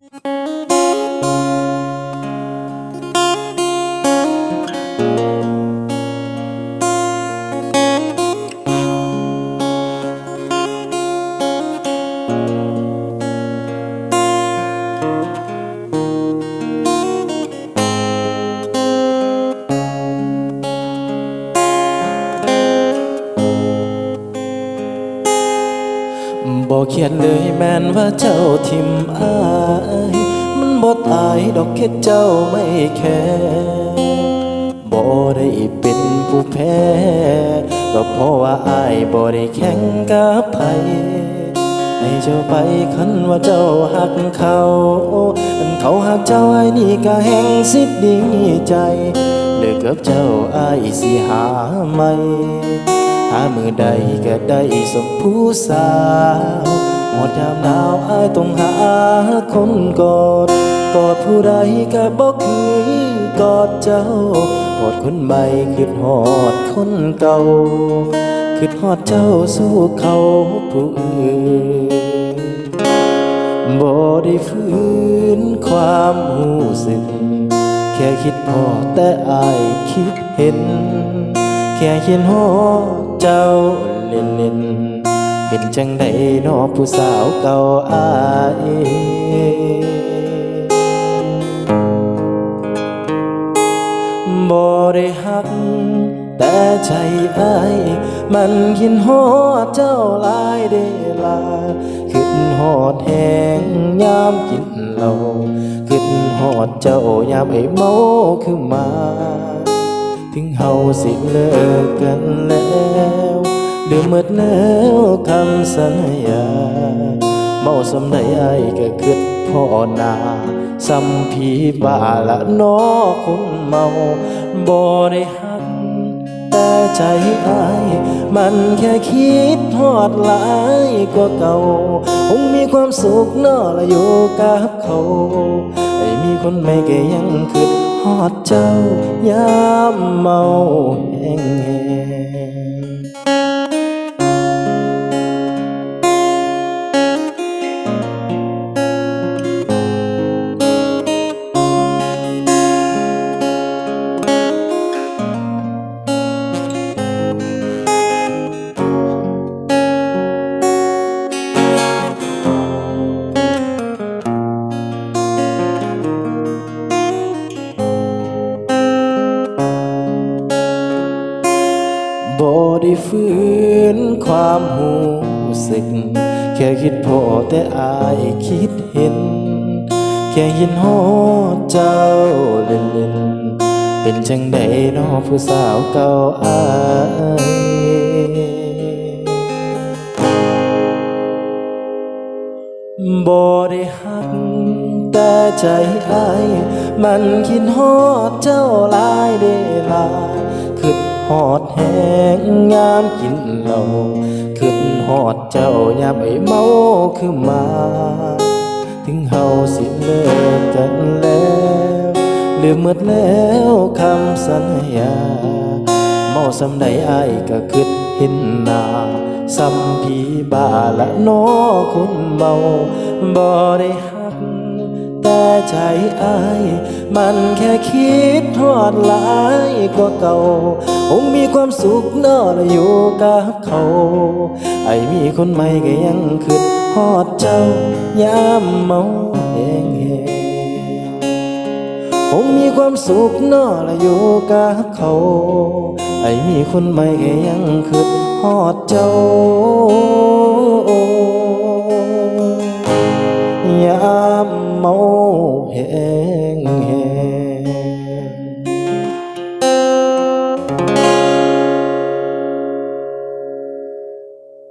you บอกเขียนเลยแม่นว่าเจ้าทิมอายมันบ่ตายดอกแค่เจ้าไม่แค่บ่ได้เป็นผู้แพ้ก็เพราะว่าอายบ่ได้แข่งกับไผให้เจ้าไปคันว่าเจ้าหักเขาอันเขาหักเจ้าไอ้นี่ก็แห่งสิดีใจเลิกกับเจ้าไอายสิหาใหม่ หามือใดก็ได้สมผู้สาวหมดยามหนาวอายต้องหาคนกอด กอดผู้ใดก็บอกคือกอดเจ้ากอดคนใหม่คือหอดคนเก่าคือหอดเจ้าสู้เขาผู้อื่นบ่ได้ฟื้นความหูสึก แค่คิดพอแต่อายคิดเห็น แค่เขียนหอเจ้าเล่นเล่นเป็นจังไดนอผู้สาวเก่าอายบ่ได้หัก แต่ใจอายมันคิดหอเจ้าหลายเดลาคิดหอดแหงยามกินเหล้าคิดหอดเจ้ายามไอ้เมาคือมา ถึงเฮาสิเลิกกันแล้วลืมหมดแล้วคำสัญญา เมาสำใดไอ้ายก็คิดพ่อนาซ้ำผีบ้าละนอคนเมาบ่ได้หักแต่ใจอาย มันแค่คิดทอดหลายกว่าเก่าคงมี ความสุขนอละอยู่กับเขาไอ้มีคนไม่ก็ยังคืดฮอดเจ้ายามเมาแห้ง ได้ฟื้นความหูสึก แค่คิดพอแต่อายคิดเห็น แค่เห็นหอดเจ้าเล่นเล่นเป็นจังใดนอผู้สาวเก่าอายบ่ได้หักแต่ใจอายมันคิดฮอดเจ้าลายเดลาคิ ดฮอดแหงยามกินเหล้าคิดฮอดเจ้ายามไอเมาคือมา ถึงเฮาสิเลิกกันแล้วลืมหมดแล้วคำสัญญา เมาสำใดอายก็คิดเห็นหน้าซ้ำผีบาละนอคนเมาบ่ได้หัก แต่ใจอาย มันแค่คิดทอดหลายกว่าเก่าคงมีความสุขนอละอยู่กับเขา ไอมีคนใหม่ก็ยังคิดฮอดเจ้ายามเมาแหงแหงคงมีความสุขนอละอยู่กับเขา ไอมีคนใหม่ก็ยังคิดฮอดเจ้า